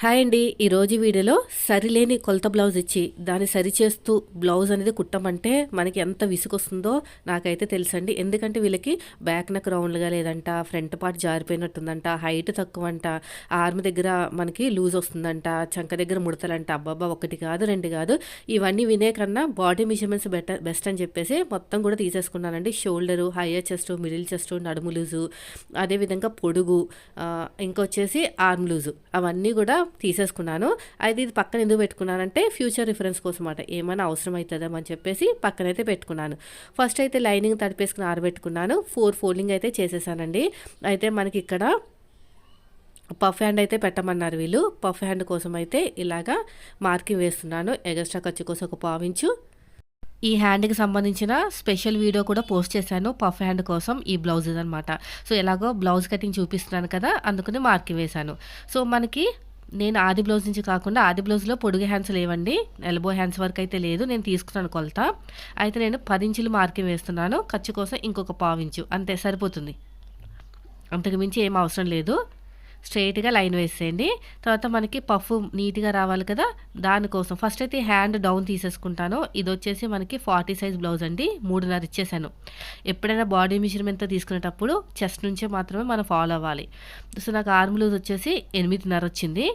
Hi అండి. ఈరోజు వీడియోలో సరిలేని కొలత బ్లౌజ్ ఇచ్చి దాన్ని సరిచేస్తూ బ్లౌజ్ అనేది కుట్టమంటే మనకి ఎంత విసుగొస్తుందో నాకైతే తెలుసండి. ఎందుకంటే వీళ్ళకి బ్యాక్ నెక్ రౌండ్గా లేదంట ఫ్రంట్ పార్ట్ జారిపోయినట్టుందంట హైట్ తక్కువ అంట ఆర్మ్ దగ్గర మనకి లూజ్ వస్తుందంట చంక దగ్గర ముడతలంట. అబ్బాబ్బా ఒకటి కాదు రెండు కాదు. ఇవన్నీ వినే కన్నా బాడీ మెజర్మెంట్స్ బెటర్ బెస్ట్ అని చెప్పేసి మొత్తం కూడా తీసేసుకున్నానండి. Shoulder higher chest middle chest నడుము లూజు అదేవిధంగా పొడుగు ఇంకొచ్చేసి ఆర్మ్ లూజు అవన్నీ కూడా తీసేసుకున్నాను. అయితే ఇది పక్కన ఎందుకు పెట్టుకున్నానంటే ఫ్యూచర్ రిఫరెన్స్ కోసం అన్నమాట ఏమైనా అవసరం అవుతుందేమో అని చెప్పేసి పక్కనైతే పెట్టుకున్నాను. ఫస్ట్ అయితే లైనింగ్ తడిపేసుకుని ఆరబెట్టుకున్నాను. ఫోర్ ఫోల్డింగ్ అయితే చేసేసానండి. అయితే మనకి ఇక్కడ పఫ్ హ్యాండ్ అయితే పెట్టమన్నారు వీళ్ళు. పఫ్ హ్యాండ్ కోసం అయితే ఇలాగా మార్కింగ్ వేస్తున్నాను. ఎగస్ట్రా ఖర్చు కోసం ఒక పావించు ఈ హ్యాండ్కి సంబంధించిన స్పెషల్ వీడియో కూడా పోస్ట్ చేశాను పఫ్ హ్యాండ్ కోసం ఈ బ్లౌజ్ అనమాట సో ఎలాగో బ్లౌజ్ కటింగ్ చూపిస్తున్నాను కదా అందుకని మార్కింగ్ వేశాను. సో మనకి నేను ఆది బ్లౌజ్ నుంచి కాకుండా ఆది బ్లౌజ్లో పొడుగు హ్యాండ్స్ లేవండి. ఎల్బో హ్యాండ్స్ వరకు అయితే లేదు. నేను తీసుకున్నాను కొలత. అయితే నేను పది ఇంచులు మార్కింగ్ వేస్తున్నాను. ఖర్చు కోసం ఇంకొక పావు ఇంచు. అంతే సరిపోతుంది. అంతకు మించి ఏం అవసరం లేదు. స్ట్రైట్గా లైన్ వేసేయండి. తర్వాత మనకి పఫ్ నీట్గా రావాలి కదా దానికోసం ఫస్ట్ అయితే హ్యాండ్ డౌన్ తీసేసుకుంటాను. ఇది వచ్చేసి మనకి ఫార్టీ సైజ్ బ్లౌజ్ అండి మూడున్నర ఇచ్చేసాను. ఎప్పుడైనా బాడీ మెజర్మెంట్తో తీసుకునేటప్పుడు చెస్ట్ నుంచే మాత్రమే మనం ఫాలో అవ్వాలి. సో నాకు ఆర్మ్ లూజ్ వచ్చేసి ఎనిమిదిన్నర వచ్చింది.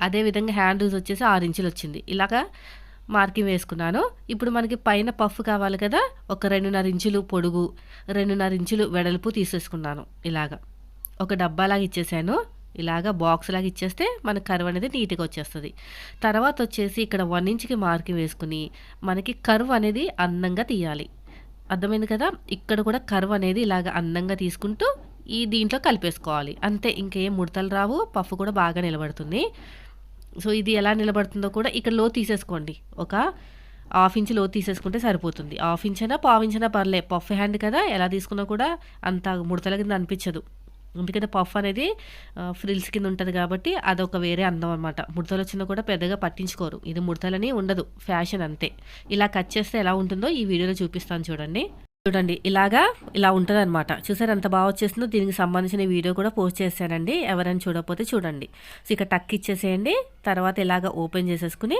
అదేవిధంగా హ్యాండ్ లూజ్ వచ్చేసి ఆరు ఇంచులు వచ్చింది. ఇలాగా మార్కింగ్ వేసుకున్నాను. ఇప్పుడు మనకి పైన పఫ్ కావాలి కదా ఒక రెండున్నర ఇంచులు పొడుగు రెండున్నర ఇంచులు వెడల్పు తీసేసుకున్నాను ఇలాగా. ఒక డబ్బాలాగా ఇచ్చేసాను. ఇలాగా బాక్స్ లాగా ఇచ్చేస్తే మన కర్వ్ అనేది నీట్గా వచ్చేస్తుంది. తర్వాత వచ్చేసి ఇక్కడ వన్ ఇంచ్కి మార్కింగ్ వేసుకుని మనకి కర్వ్ అనేది అందంగా తీయాలి. అర్థమైంది కదా? ఇక్కడ కూడా కర్వ్ అనేది ఇలాగ అందంగా తీసుకుంటూ ఈ దీంట్లో కలిపేసుకోవాలి. అంతే ఇంకేం ముడతలు రావు. పఫ్ కూడా బాగా నిలబడుతుంది. సో ఇది ఎలా నిలబడుతుందో కూడా ఇక్కడ లో తీసేసుకోండి. ఒక హాఫ్ ఇంచ్లో తీసేసుకుంటే సరిపోతుంది. హాఫ్ ఇంచ్ అయినా పావు ఇంచ్ అయినా పర్లే. పఫ్ హ్యాండ్ కదా? ఎలా తీసుకున్నా కూడా అంత ముడతల కింద అనిపించదు. ఎందుకంటే పఫ్ అనేది ఫ్రిల్స్ కింద ఉంటుంది కాబట్టి అదొక వేరే అందం అనమాట ముడతలు వచ్చినా కూడా పెద్దగా పట్టించుకోరు. ఇది ముడతలని ఉండదు. ఫ్యాషన్ అంతే. ఇలా కట్ చేస్తే ఎలా ఉంటుందో ఈ వీడియోలో చూపిస్తాను చూడండి. చూడండి ఇలాగా ఇలా ఉంటుంది అనమాట చూసారు ఎంత బాగా వచ్చేసిందో? దీనికి సంబంధించిన వీడియో కూడా పోస్ట్ చేశానండి. ఎవరైనా చూడకపోతే చూడండి. సో ఇక టక్ ఇచ్చేసేయండి. తర్వాత ఇలాగ ఓపెన్ చేసేసుకుని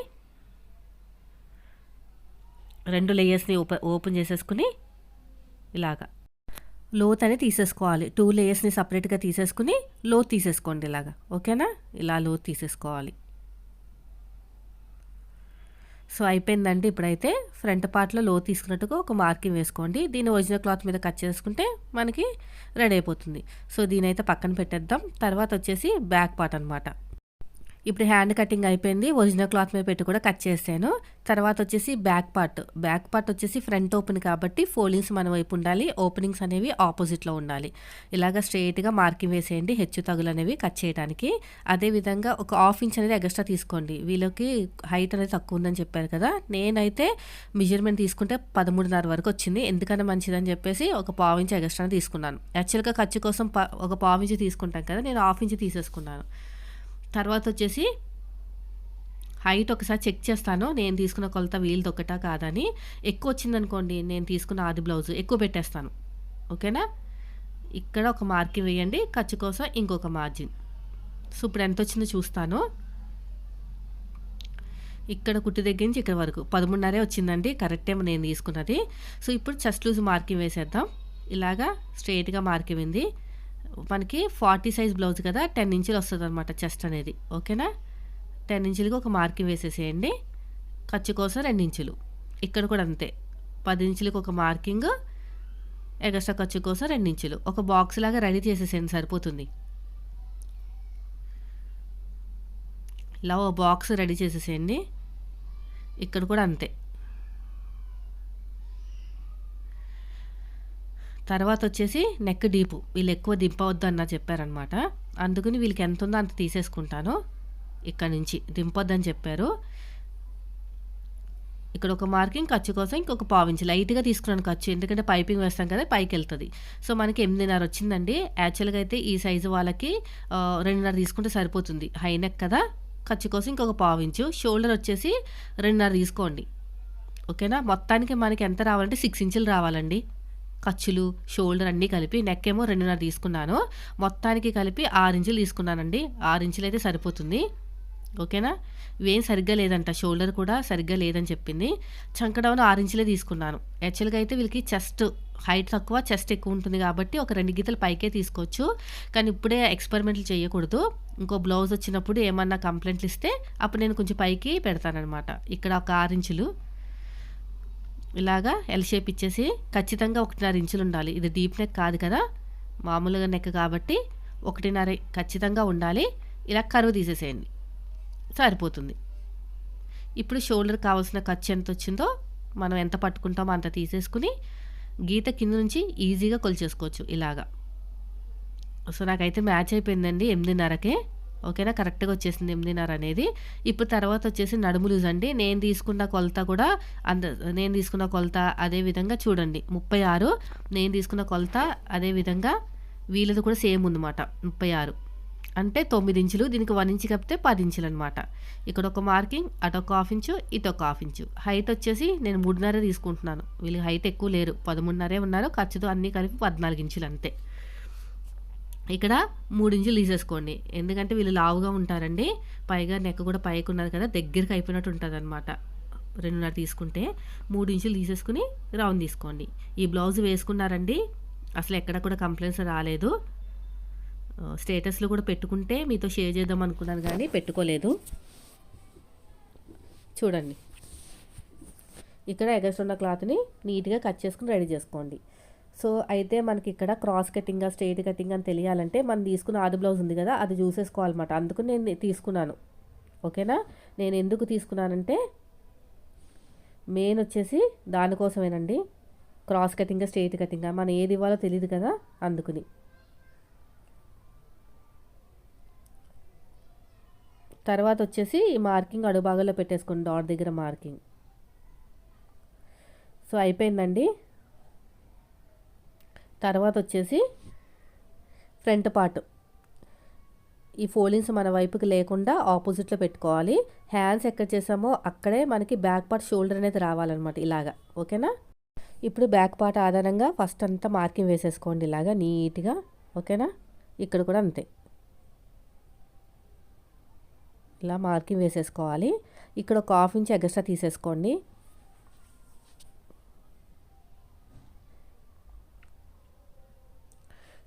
రెండు లేయర్స్ని ఓపెన్ ఓపెన్ చేసేసుకుని ఇలాగా. లోత్ అని తీసేసుకోవాలి టూ లేయర్స్ని సపరేట్గా తీసేసుకుని లోత్ తీసేసుకోండి ఇలాగా. ఓకేనా? ఇలా లోత్ తీసేసుకోవాలి. సో అయిపోయిందండి ఇప్పుడైతే ఫ్రంట్ పార్ట్లో లో తీసుకున్నట్టుగా ఒక మార్కింగ్ వేసుకోండి. దీన్ని ఒరిజినల్ క్లాత్ మీద కట్ చేసుకుంటే మనకి రెడీ అయిపోతుంది. సో దీనైతే పక్కన పెట్టేద్దాం. తర్వాత వచ్చేసి బ్యాక్ పార్ట్ అనమాట ఇప్పుడు హ్యాండ్ కటింగ్ అయిపోయింది. ఒరిజినల్ క్లాత్ మీద పెట్టి కూడా కట్ చేశాను. తర్వాత వచ్చేసి బ్యాక్ పార్ట్ బ్యాక్ పార్ట్ వచ్చేసి ఫ్రంట్ ఓపెన్ కాబట్టి ఫోల్డింగ్స్ మన వైపు ఉండాలి. ఓపెనింగ్స్ అనేవి ఆపోజిట్లో ఉండాలి. ఇలాగ స్ట్రైట్గా మార్కింగ్ వేసేయండి. హెచ్చు తగులు అనేవి కట్ చేయడానికి. అదేవిధంగా ఒక హాఫ్ ఇంచ్ అనేది ఎక్స్ట్రా తీసుకోండి. వీళ్ళకి హైట్ అనేది తక్కువ ఉందని చెప్పారు కదా. నేనైతే మెజర్మెంట్ తీసుకుంటే పదమూడున్నర వరకు వచ్చింది. ఎందుకన్నా మంచిదని చెప్పేసి ఒక పావు ఇంచ్ ఎక్స్ట్రా తీసుకున్నాను. యాక్చువల్గా ఖర్చు కోసం ఒక పావు ఇంచ్ తీసుకుంటాం కదా. నేను హాఫ్ ఇంచ్ తీసేసుకున్నాను. తర్వాత వచ్చేసి హైట్ ఒకసారి చెక్ చేస్తాను. నేను తీసుకున్న కొలత వీలు ఒకటా కాదని. ఎక్కువ వచ్చిందనుకోండి నేను తీసుకున్న ఆది బ్లౌజ్ ఎక్కువ పెట్టేస్తాను. ఓకేనా? ఇక్కడ ఒక మార్కింగ్ వేయండి. ఖర్చు కోసం ఇంకొక మార్జిన్. సో ఇప్పుడు ఎంత వచ్చిందో చూస్తాను. ఇక్కడ కుట్టి దగ్గర నుంచి ఇక్కడ వరకు. పదమూడున్నరే వచ్చిందండి. కరెక్ట్ ఏమో నేను తీసుకున్నది. సో ఇప్పుడు చెస్ట్ లూజ్ మార్కింగ్ వేసేద్దాం. ఇలాగా స్ట్రైట్గా మార్కింగ్ ఉంది. మనకి ఫార్టీ సైజ్ బ్లౌజ్ కదా టెన్ ఇంచులు వస్తుంది అనమాట చెస్ట్ అనేది. ఓకేనా? టెన్ ఇంచులకి ఒక మార్కింగ్ వేసేసేయండి. ఖర్చు కోసం రెండు ఇంచులు. ఇక్కడ కూడా అంతే. పది ఇంచులకి ఒక మార్కింగ్ ఎగస్ట్రా ఖర్చు కోసం రెండు ఇంచులు. ఒక బాక్స్ లాగా రెడీ చేసేసేయండి సరిపోతుంది. ఇలా ఓ బాక్స్ రెడీ చేసేసేయండి. ఇక్కడ కూడా అంతే. తర్వాత వచ్చేసి నెక్ డీపు. వీళ్ళు ఎక్కువ దింపవద్దు అన్న చెప్పారనమాట అందుకని వీళ్ళకి ఎంత ఉందో అంత తీసేసుకుంటాను. ఇక్కడ నుంచి దింపొద్దని చెప్పారు. ఇక్కడ ఒక మార్కింగ్ ఖర్చు కోసం ఇంకొక పావించి లైట్గా తీసుకున్నాను ఖర్చు. ఎందుకంటే పైపింగ్ వేస్తాం కదా పైకి వెళ్తుంది సో మనకి ఎనిమిదిన్నర వచ్చిందండి. యాక్చువల్గా అయితే ఈ సైజు వాళ్ళకి రెండున్నర తీసుకుంటే సరిపోతుంది. హై నెక్ కదా. ఖర్చు కోసం ఇంకొక పావించు షోల్డర్ వచ్చేసి రెండున్నర తీసుకోండి. ఓకేనా? మొత్తానికి మనకి ఎంత రావాలంటే సిక్స్ ఇంచులు రావాలండి. ఖర్చులు షోల్డర్ అన్నీ కలిపి నెక్ ఏమో రెండున్నర తీసుకున్నాను. మొత్తానికి కలిపి ఆరు ఇంచులు తీసుకున్నానండి. ఆరు ఇంచులు అయితే సరిపోతుంది. ఓకేనా? ఇవేం సరిగ్గా లేదంట. షోల్డర్ కూడా సరిగ్గా లేదని చెప్పింది. చంకడౌన్ ఆరు ఇంచులే తీసుకున్నాను. యాక్చువల్గా అయితే వీళ్ళకి చెస్ట్ హైట్ తక్కువ చెస్ట్ ఎక్కువ ఉంటుంది కాబట్టి ఒక రెండు గీతలు పైకే తీసుకోవచ్చు. కానీ ఇప్పుడే ఎక్స్పెరిమెంట్లు చేయకూడదు. ఇంకో బ్లౌజ్ వచ్చినప్పుడు ఏమన్నా కంప్లైంట్లు ఇస్తే అప్పుడు నేను కొంచెం పైకి పెడతానమాట ఇక్కడ ఒక ఆరు ఇంచులు ఇలాగా ఎల్ షేప్ ఇచ్చేసి ఖచ్చితంగా ఒకటిన్నర ఇంచులు ఉండాలి. ఇది డీప్ నెక్ కాదు కదా. మామూలుగా నెక్ కాబట్టి ఒకటిన్నర ఖచ్చితంగా ఉండాలి. ఇలా కరువు తీసేసేయండి. సరిపోతుంది. ఇప్పుడు షోల్డర్ కావాల్సిన ఖర్చు ఎంత వచ్చిందో మనం ఎంత పట్టుకుంటామో అంత తీసేసుకుని గీత కింద నుంచి ఈజీగా కొలిచేసుకోవచ్చు ఇలాగా. సో నాకైతే మ్యాచ్ అయిపోయిందండి ఎనిమిదిన్నరకే. ఓకేనా? కరెక్ట్గా వచ్చేసింది ఎనిమిదిన్నర అనేది. ఇప్పుడు తర్వాత వచ్చేసి నడుము లూజ్ అండి. నేను తీసుకున్న కొలత కూడా అంద నేను తీసుకున్న కొలత అదే విధంగా చూడండి. ముప్పై ఆరు నేను తీసుకున్న కొలత అదే విధంగా వీళ్ళది కూడా సేమ్ ఉందన్నమాట. ముప్పై ఆరు. అంటే తొమ్మిది ఇంచులు దీనికి వన్ ఇంచు కప్పితే పది ఇంచులు అనమాట ఇక్కడ ఒక మార్కింగ్ అటొక హాఫ్ ఇంచు ఇటొక హాఫ్ ఇంచు. హైట్ వచ్చేసి నేను మూడున్నరే తీసుకుంటున్నాను. వీళ్ళకి హైట్ ఎక్కువ లేరు. పదమూడున్నరే ఉన్నారు. ఖర్చుతో అన్నీ కలిపి పద్నాలుగు ఇంచులు అంతే. ఇక్కడ మూడు ఇంచులు తీసేసుకోండి. ఎందుకంటే వీళ్ళు లావుగా ఉంటారండి. పైగా నెక్ కూడా పైకి ఉన్నది కదా దగ్గరికి అయిపోయినట్టు ఉంటుంది అనమాట రెండున్నర తీసుకుంటే మూడు ఇంచులు తీసేసుకుని రౌండ్ తీసుకోండి. ఈ బ్లౌజ్ వేసుకున్నారండి. అసలు ఎక్కడ కూడా కంప్లైంట్స్ రాలేదు. స్టేటస్లో కూడా పెట్టుకుంటే మీతో షేర్ చేద్దాం అనుకున్నాను కానీ పెట్టుకోలేదు. చూడండి. ఇక్కడ ఎగస్ట్ ఉన్న క్లాత్ని నీట్గా కట్ చేసుకుని రెడీ చేసుకోండి. సో అయితే మనకి ఇక్కడ క్రాస్ కటింగ్ స్ట్రైట్ కటింగ్ అని తెలియాలంటే మనం తీసుకున్న ఆది బ్లౌజ్ ఉంది కదా అది చూసేసుకోవాలన్నమాట. అందుకు నేను తీసుకున్నాను. ఓకేనా? నేను ఎందుకు తీసుకున్నానంటే మెయిన్ వచ్చేసి దానికోసమేనండి. క్రాస్ కటింగ్ స్ట్రైట్ కటింగ్ మనం ఏది ఇవ్వాలో తెలియదు కదా అందుకుని. తర్వాత వచ్చేసి ఈ మార్కింగ్ అడుగు భాగంలో పెట్టేసుకోండి డాట్ దగ్గర మార్కింగ్ సో అయిపోయిందండి. తర్వాత వచ్చేసి ఫ్రంట్ పార్ట్. ఈ ఫోల్డింగ్స్ మన వైపుకి లేకుండా ఆపోజిట్లో పెట్టుకోవాలి. హ్యాండ్స్ ఎక్కడ చేసామో అక్కడే మనకి బ్యాక్ పార్ట్ షోల్డర్ అనేది రావాలన్నమాట ఇలాగా. ఓకేనా? ఇప్పుడు బ్యాక్ పార్ట్ ఆధారంగా ఫస్ట్ అంతా మార్కింగ్ వేసేసుకోండి ఇలాగా నీట్గా. ఓకేనా? ఇక్కడ కూడా అంతే. ఇలా మార్కింగ్ వేసేసుకోవాలి. ఇక్కడ ఒక హాఫ్ ఇంచ్ ఎగస్ట్రా తీసేసుకోండి.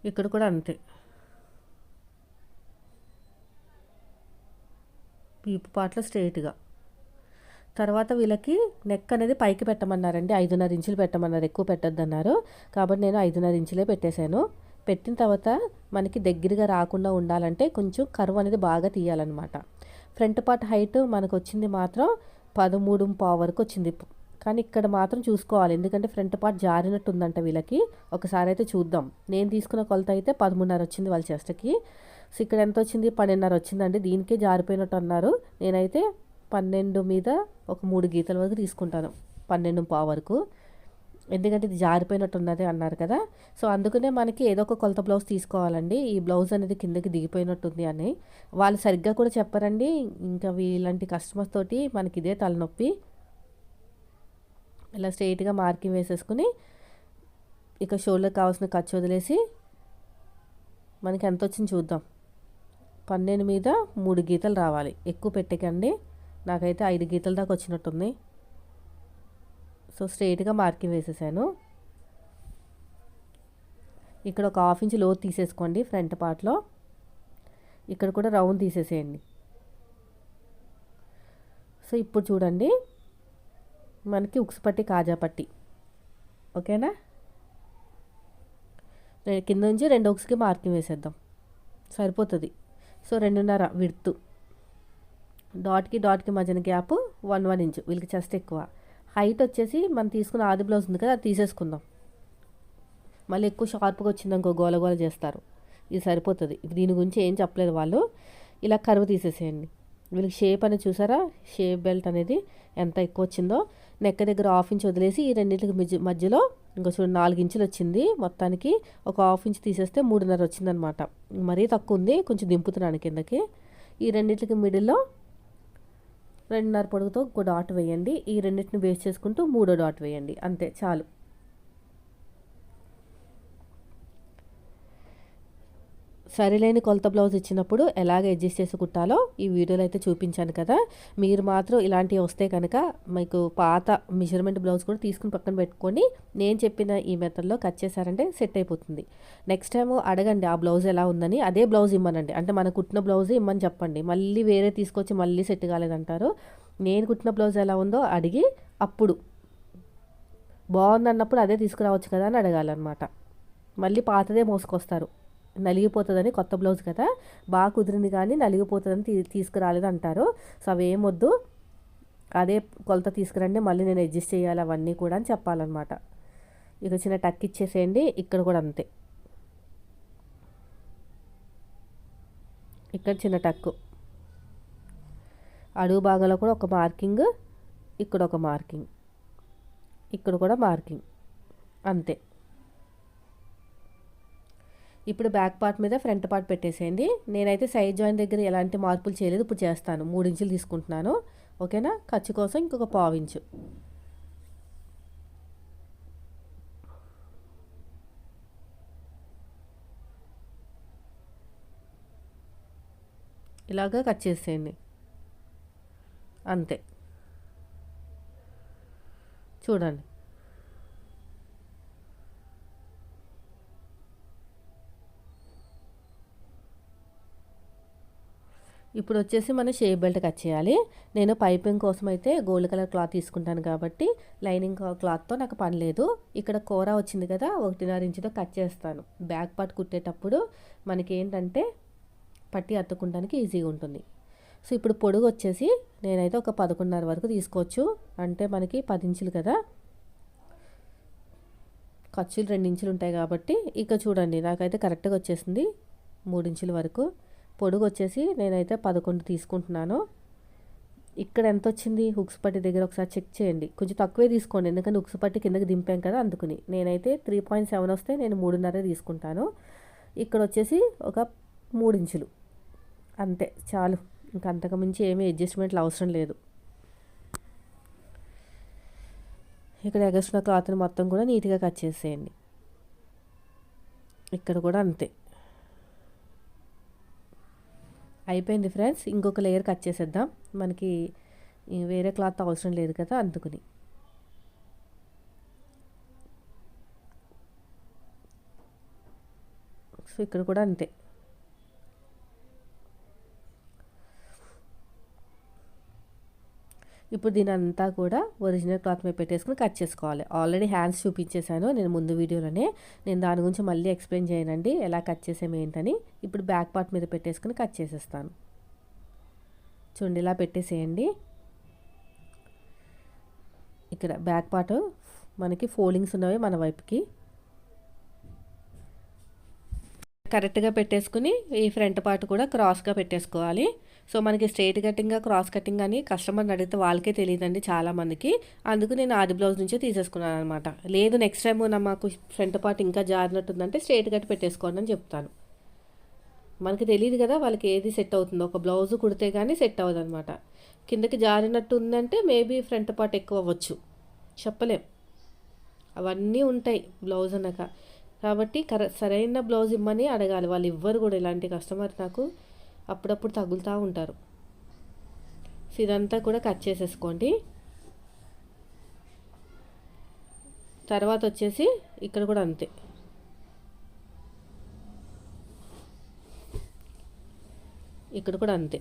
ఇక్కడ కూడా అంతే. పీపు పాటలో స్ట్రైట్గా. తర్వాత వీళ్ళకి నెక్ అనేది పైకి పెట్టమన్నారండి. ఐదున్నర ఇంచులు పెట్టమన్నారు. ఎక్కువ పెట్టద్దన్నారు. కాబట్టి నేను ఐదున్నర ఇంచులే పెట్టేశాను. పెట్టిన తర్వాత మనకి దగ్గరగా రాకుండా ఉండాలంటే కొంచెం కరువు అనేది బాగా తీయాలన్నమాట. ఫ్రంట్ పార్ట్ హైట్ మనకు వచ్చింది మాత్రం పదమూడు పావు వరకు వచ్చింది. కానీ ఇక్కడ మాత్రం చూసుకోవాలి. ఎందుకంటే ఫ్రంట్ పార్ట్ జారినట్టు ఉందంట వీళ్ళకి. ఒకసారి అయితే చూద్దాం. నేను తీసుకున్న కొలత అయితే పదమూడున్నర వచ్చింది వాళ్ళ చెస్ట్కి. సో ఇక్కడ ఎంత వచ్చింది? పన్నెండున్నర వచ్చిందండి. దీనికే జారిపోయినట్టు అన్నారు. నేనైతే పన్నెండు మీద ఒక మూడు గీతల వరకు తీసుకుంటాను. పన్నెండు పావు వరకు. ఎందుకంటే ఇది జారిపోయినట్టు ఉన్నది అన్నారు కదా. సో అందుకనే మనకి ఏదో ఒక కొలత బ్లౌజ్ తీసుకోవాలండి. ఈ బ్లౌజ్ అనేది కిందకి దిగిపోయినట్టుంది అని. వాళ్ళు సరిగ్గా కూడా చెప్పారండి. ఇంకా వీళ్ళంటి కస్టమర్స్ తోటి మనకి ఇదే తలనొప్పి. ఇలా స్ట్రైట్గా మార్కింగ్ వేసేసుకుని ఇక షోల్డర్ కావాల్సిన ఖర్చు వదిలేసి మనకి ఎంత వచ్చింది చూద్దాం. పన్నెండు మీద మూడు గీతలు రావాలి. ఎక్కువ పెట్టకండి. నాకైతే ఐదు గీతల దాకా వచ్చినట్టుంది. సో స్ట్రైట్గా మార్కింగ్ వేసేసాను. ఇక్కడ ఒక హాఫ్ ఇంచ్ లోతు తీసేసుకోండి ఫ్రంట్ పార్ట్లో. ఇక్కడ కూడా రౌండ్ తీసేసేయండి. సో ఇప్పుడు చూడండి. మనకి ఉక్స్ పట్టి కాజా పట్టి. ఓకేనా? కింద నుంచి రెండు ఉక్స్కి మార్కింగ్ వేసేద్దాం. సరిపోతుంది. సో రెండున్నర విడుతు. డాట్కి డాట్కి మధ్యన గ్యాప్ వన్ వన్ ఇంచు వీళ్ళకి చెస్ట్ ఎక్కువ. హైట్ వచ్చేసి మనం తీసుకున్న ఆది బ్లౌజ్ ఉంది కదా అది తీసేసుకుందాం. మళ్ళీ ఎక్కువ షార్ప్గా వచ్చింది ఇంకో గోల గోల చేస్తారు. ఇది సరిపోతుంది. దీని గురించి ఏం చెప్పలేదు వాళ్ళు. ఇలా కరువు తీసేసేయండి. వీళ్ళకి షేప్ అనేది చూసారా? షేప్ బెల్ట్ అనేది ఎంత ఎక్కువ వచ్చిందో నెక్క దగ్గర హాఫ్ ఇంచ్ వదిలేసి ఈ రెండింటికి మధ్యలో ఇంకా చూడండి నాలుగు ఇంచులు వచ్చింది. మొత్తానికి ఒక హాఫ్ ఇంచ్ తీసేస్తే మూడున్నర వచ్చిందనమాట మరీ తక్కువ ఉంది. కొంచెం దింపుతున్నాను కిందకి. ఈ రెండింటికి మిడిల్లో రెండున్నర పొడుగుతో ఒక డాట్ వేయండి. ఈ రెండింటిని వేస్ట్ చేసుకుంటూ మూడో డాట్ వేయండి. అంతే చాలు. సరిలేని కొలత బ్లౌజ్ ఇచ్చినప్పుడు ఎలాగ అడ్జస్ట్ చేసి కుట్టాలో ఈ వీడియోలో అయితే చూపించాను కదా. మీరు మాత్రం ఇలాంటివి వస్తే కనుక మీకు పాత మెజర్మెంట్ బ్లౌజ్ కూడా తీసుకుని పక్కన పెట్టుకొని నేను చెప్పిన ఈ మెథడ్లో కట్ చేశారంటే సెట్ అయిపోతుంది. నెక్స్ట్ టైం అడగండి ఆ బ్లౌజ్ ఎలా ఉందని. అదే బ్లౌజ్ ఇమ్మనండి. అంటే మన కుట్టిన బ్లౌజ్ ఇమ్మని చెప్పండి. మళ్ళీ వేరే తీసుకొచ్చి మళ్ళీ సెట్ కాలేదంటారు. నేను కుట్టిన బ్లౌజ్ ఎలా ఉందో అడిగి అప్పుడు బాగుందన్నప్పుడు అదే తీసుకురావచ్చు కదా అని అడగాలన్నమాట. మళ్ళీ పాతదే మోసుకొస్తారు. నలిగిపోతుందని కొత్త బ్లౌజ్ కదా బాగా కుదిరింది కానీ నలిగిపోతుందని తీ తీసుకురాలేదు అంటారు. సో అవి వద్దు. అదే కొలత తీసుకురండి మళ్ళీ నేను అడ్జస్ట్ చేయాలి అవన్నీ కూడా అని చెప్పాలన్నమాట. ఇక చిన్న టక్ ఇచ్చేసేయండి ఇక్కడ కూడా అంతే. ఇక్కడ చిన్న టక్కు. అడుగు భాగంలో కూడా ఒక మార్కింగ్ ఇక్కడ ఒక మార్కింగ్. ఇక్కడ కూడా మార్కింగ్. అంతే. ఇప్పుడు బ్యాక్ పార్ట్ మీద ఫ్రంట్ పార్ట్ పెట్టేసేయండి. నేనైతే సైడ్ జాయిన్ దగ్గర ఎలాంటి మార్పులు చేయలేదు. ఇప్పుడు చేస్తాను. మూడు ఇంచులు తీసుకుంటున్నాను. ఓకేనా? ఖర్చు కోసం ఇంకొక పావు ఇంచు. ఇలాగా కట్ చేసేయండి. అంతే. చూడండి. ఇప్పుడు వచ్చేసి మనం షేప్ బెల్ట్ కట్ చేయాలి. నేను పైపింగ్ కోసం అయితే గోల్డ్ కలర్ క్లాత్ తీసుకుంటాను కాబట్టి లైనింగ్ క్లాత్తో నాకు పని లేదు. ఇక్కడ కూర వచ్చింది కదా ఒకటిన్నర ఇంచుతో కట్ చేస్తాను. బ్యాక్ పార్ట్ కుట్టేటప్పుడు మనకి ఏంటంటే పట్టి అత్తుకుంటానికి ఈజీగా ఉంటుంది. సో ఇప్పుడు పొడుగు వచ్చేసి నేనైతే ఒక పదకొండున్నర వరకు తీసుకోవచ్చు. అంటే మనకి పది ఇంచులు కదా. ఖర్చులు రెండు ఇంచులు ఉంటాయి కాబట్టి ఇక చూడండి నాకైతే కరెక్ట్గా వచ్చేసింది మూడు ఇంచుల వరకు. పొడుగు వచ్చేసి నేనైతే పదకొండు తీసుకుంటున్నాను. ఇక్కడ ఎంత వచ్చింది హుక్స్ పట్టి దగ్గర ఒకసారి చెక్ చేయండి. కొంచెం తక్కువే తీసుకోండి. ఎందుకంటే హుక్స్ పట్టి కిందకి దింపాం కదా అందుకుని. నేనైతే త్రీ పాయింట్ సెవెన్ వస్తే నేను మూడున్నర తీసుకుంటాను. ఇక్కడ వచ్చేసి ఒక మూడు ఇంచులు. అంతే. చాలు. ఇంకా అంతకుమించి ఏమీ అడ్జస్ట్మెంట్లు అవసరం లేదు. ఇక్కడ ఎగస్ట్రా క్లాత్ని మొత్తం కూడా నీట్గా కట్ చేసేయండి. ఇక్కడ కూడా అంతే. అయిపోయింది ఫ్రెండ్స్. ఇంకొక లేయర్ కట్ చేసేద్దాం. మనకి వేరే క్లాత్ అవసరం లేదు కదా అందుకుని. సో ఇక్కడ కూడా అంతే. ఇప్పుడు దీని అంతా కూడా ఒరిజినల్ క్లాత్ మీద పెట్టేసుకుని కట్ చేసుకోవాలి. ఆల్రెడీ హ్యాండ్స్ చూపించేశాను నేను ముందు వీడియోలోనే. నేను దాని గురించి మళ్ళీ ఎక్స్ప్లెయిన్ చేయనండి ఎలా కట్ చేసాము ఏంటని. ఇప్పుడు బ్యాక్ పార్ట్ మీద పెట్టేసుకుని కట్ చేసేస్తాను. చూడండి ఇలా పెట్టేసేయండి. ఇక్కడ బ్యాక్ పార్ట్ మనకి ఫోల్డింగ్స్ ఉన్నవి మన వైపుకి. కరెక్ట్గా పెట్టేసుకుని ఈ ఫ్రంట్ పార్ట్ కూడా క్రాస్గా పెట్టేసుకోవాలి. సో మనకి స్ట్రైట్ కటింగ్గా క్రాస్ కటింగ్ అని కస్టమర్ని అడిగితే వాళ్ళకే తెలియదండి చాలామందికి అందుకు నేను ఆది బ్లౌజ్ నుంచే తీసేసుకున్నాను అనమాట లేదు నెక్స్ట్ టైం నా మాకు ఫ్రంట్ పార్ట్ ఇంకా జారినట్టుందంటే స్ట్రైట్ కట్ పెట్టేసుకోండి అని చెప్తాను. మనకి తెలియదు కదా వాళ్ళకి ఏది సెట్ అవుతుందో. ఒక బ్లౌజ్ కుడితే కానీ సెట్ అవ్వదు అనమాట కిందకి జారినట్టు ఉందంటే మేబీ ఫ్రంట్ పార్ట్ ఎక్కువ అవ్వచ్చు. చెప్పలేం. అవన్నీ ఉంటాయి బ్లౌజ్ అనక కాబట్టి కర సరైన బ్లౌజ్ ఇమ్మని అడగాలి. వాళ్ళు ఇవ్వరు కూడా ఇలాంటి కస్టమర్ నాకు అప్పుడప్పుడు తగులుతూ ఉంటారు. ఇదంతా కూడా కట్ చేసేసుకోండి. తర్వాత వచ్చేసి ఇక్కడ కూడా అంతే. ఇక్కడ కూడా అంతే.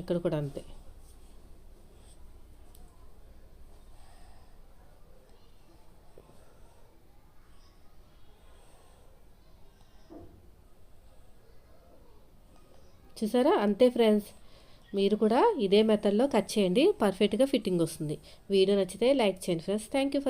ఇక్కడ కూడా అంతే. చూసారా? అంతే ఫ్రెండ్స్. మీరు కూడా ఇదే మెథడ్లో కట్ చేయండి. పర్ఫెక్ట్గా ఫిట్టింగ్ వస్తుంది. వీడియో నచ్చితే లైక్ చేయండి ఫ్రెండ్స్. Thank you for